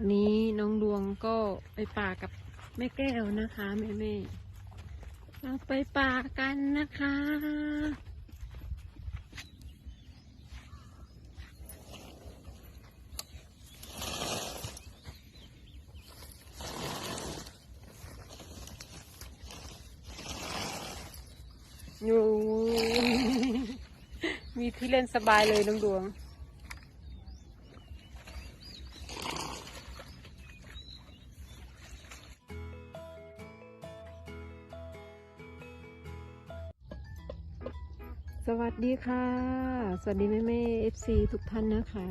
วันนี้น้องดวงก็ไปป่ากับแม่แก้วนะคะแม่แม่เราไปป่ากันนะคะ อยู่ มีที่เล่นสบายเลยน้องดวง สวัสดีค่ะ สวัสดีแม่แม่เอฟซีทุกท่านนะคะ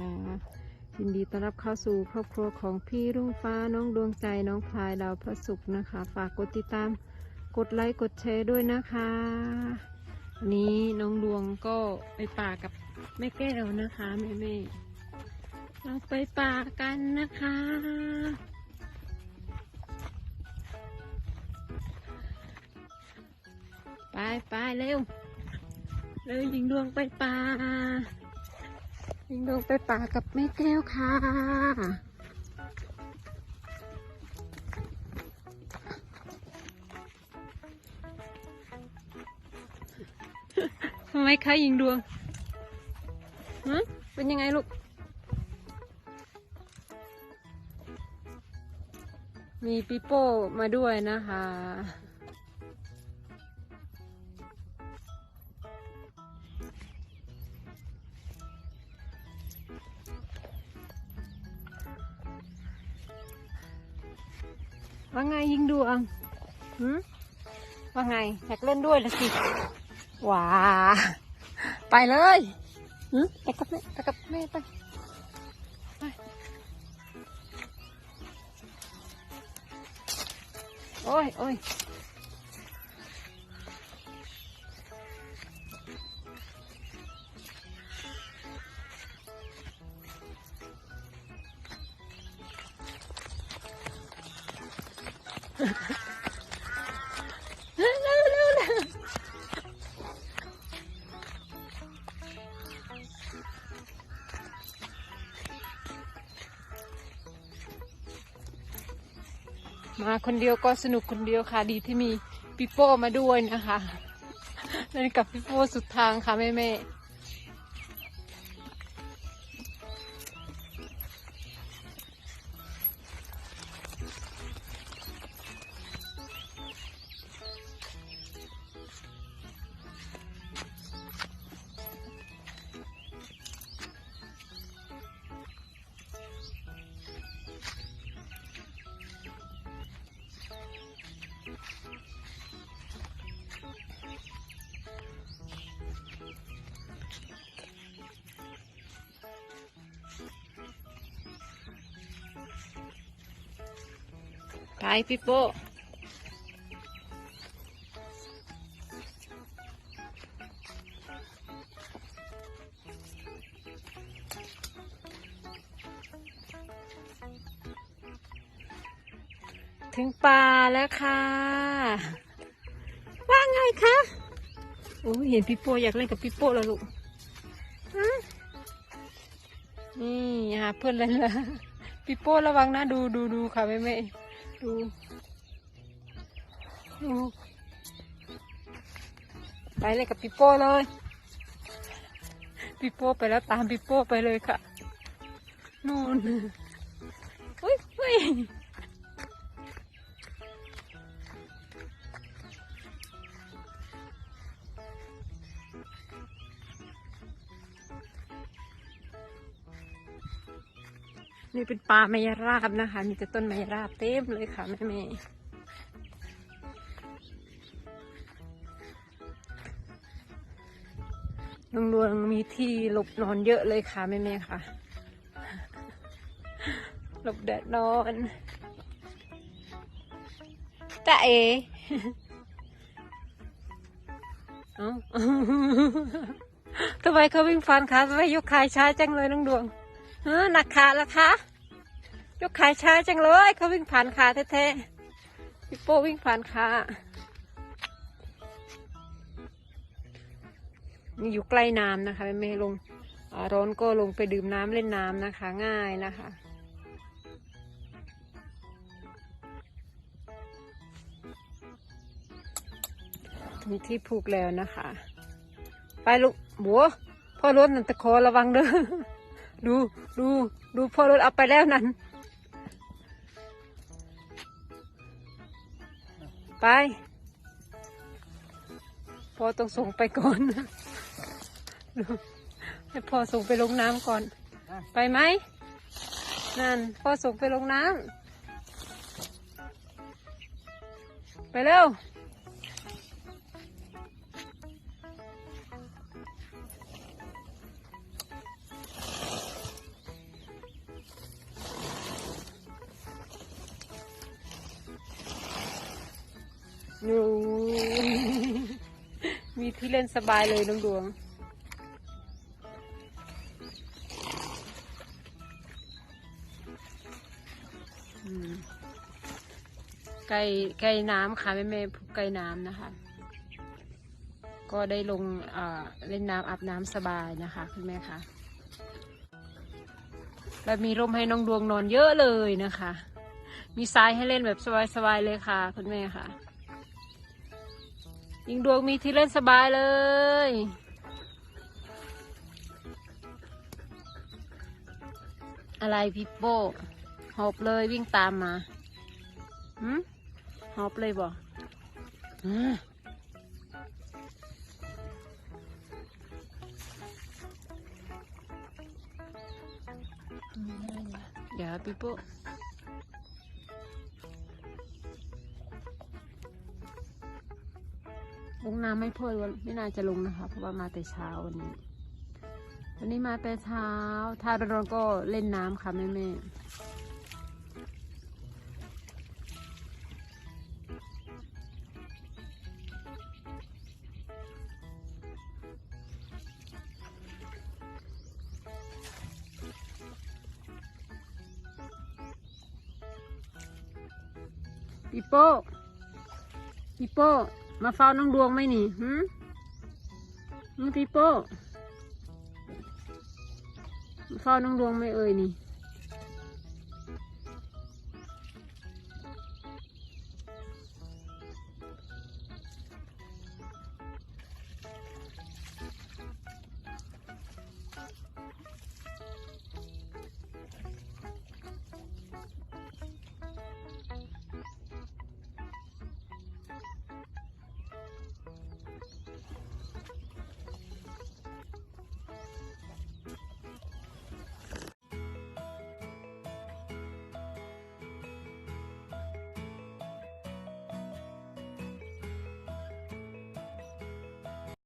ยินดีต้อนรับเข้าสู่ครอบครัวของพี่รุ่งฟ้าน้องดวงใจน้องพลายดาวพระศุกร์นะคะ ฝากกดติดตามกดไลค์กดแชร์ด้วยนะคะวันนี้น้องดวงก็ไปป่ากับแม่แก้วนะคะแม่แม่เราไปป่ากันนะคะไปไปเร็ว เร็วยิงดวงไปป่ายิงดวงไปป่ากับแม่แก้วค่ะ ทำไมคะยิงดวงฮะเป็นยังไงลูกมีปีโป้มาด้วยนะคะ ว่าไงยิงดวงหืมว่าไงอยากเล่นด้วยละสิว้าไปเลยหืมไปกับแม่ไปกับแม่ไปไปโอ้ยโอ้ย เร็วเร็วเร็วมาคนเดียวก็สนุกคนเดียวค่ะ ดีที่มีปิโป้มาด้วยนะคะเล่นกับปิโป้สุดทางค่ะแม่แม่ ไปปิโป้ถึงป่าแล้วค่ะ ว่าไงคะ โอ้เห็นปิโป้อยากเล่นกับปิโป้แล้วลูกนี่หาเพื่อนเล่นละปิโป้ระวังนะ ดูดูดูค่ะแม่แม่ ดูดูไปเลยกับปิโป้เลยปิโป้ไปแล้วตามปิโป้ไปเลยค่ะนู่น นี่เป็นป่าไมยราบนะคะ มีแต่ต้นไมยราบเต็มเลยค่ะแม่แม่ลุงดวงมีที่หลบนอนเยอะเลยค่ะแม่แม่ค่ะ หลบแดดนอนตาเอเอ้าทำไมเขาวิ่งฟันขาทำไมยกขายช้าจังเลยน้องดวงฮะหนักขาละคะ ยกขาช้าจังเลยเขาวิ่งผ่านขาแท้ๆพี่โป้วิ่งผ่านขานี่อยู่ใกล้น้ำนะคะไม่ลงร้อนก็ลงไปดื่มน้ำเล่นน้ำนะคะ ง่ายนะคะถึงที่ผูกแล้วนะคะ ไปลูกบัวพ่อรถนันตะคอระวังเด้อดูดูดูพ่อรถเอาไปแล้วนั้น ไปพ่อต้องส่งไปก่อนให้พ่อส่งไปลงน้ำก่อน ไปไหมนั่นพ่อส่งไปลงน้ำไปเร็ว อยู่มีที่เล่นสบายเลยน้องดวง ไก่ไก่น้ำค่ะแม่แม่ไก่น้ำนะคะ ก็ได้ลงเอ่อเล่นน้ำอาบน้ำสบายนะคะคุณแม่คะแล้วมีร่มให้น้องดวงนอนเยอะเลยนะคะ มีทรายให้เล่นแบบสบายๆเลยค่ะ คุณแม่ค่ะ ยิงดวงมีที่เล่นสบายเลย อะไรพี่โป้หอบเลยวิ่งตามมาหืมหอบเลยบ่อืมเดี๋ยวพี่โป้ น้ำไม่พ่อยวันไม่น่าจะลงนะคะ เพราะว่ามาแต่เช้าวันนี้ วันนี้มาแต่เช้าถ้าร้อนก็เล่นน้ำค่ะแม่แม่ปีโป้ปีโป้ มาเฝ้าน้องดวงไหมนี่หืมน้องปีโป้มาเฝ้าน้องดวงไหม่เอ่ยนี่